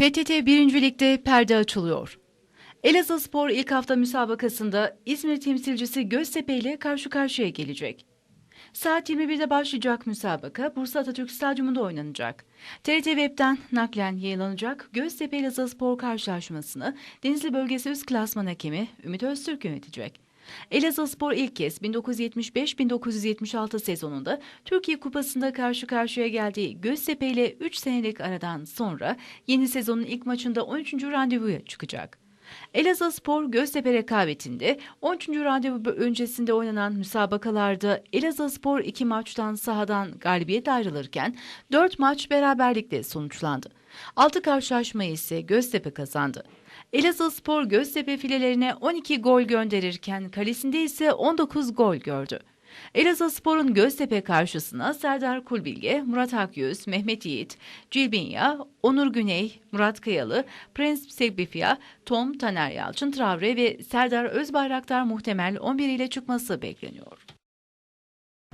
PTT 1. Lig'de perde açılıyor. Elazığspor ilk hafta müsabakasında İzmir temsilcisi Göztepe ile karşı karşıya gelecek. Saat 21'de başlayacak müsabaka Bursa Atatürk Stadyumunda oynanacak. TRT Web'den naklen yayınlanacak Göztepe Elazığspor karşılaşmasını Denizli Bölgesi Üst Klasman Hakemi Ümit Öztürk yönetecek. Elazığspor ilk kez 1975-1976 sezonunda Türkiye Kupası'nda karşı karşıya geldiği Göztepe ile 3 senelik aradan sonra yeni sezonun ilk maçında 13. randevuya çıkacak. Elazığspor Göztepe rekabetinde 13. randevu öncesinde oynanan müsabakalarda Elazığspor 2 maçtan sahadan galibiyet ayrılırken 4 maç beraberlikle sonuçlandı. 6 karşılaşmayı ise Göztepe kazandı. Elazığspor Göztepe filelerine 12 gol gönderirken kalesinde ise 19 gol gördü. Elazığspor'un Göztepe karşısına Serdar Kulbilge, Murat Akyüz, Mehmet Yiğit, Cilbinya, Onur Güney, Murat Kayalı, Prens Segbifya, Tom Taner Yalçın Travre ve Serdar Özbayraktar muhtemel 11 ile çıkması bekleniyor.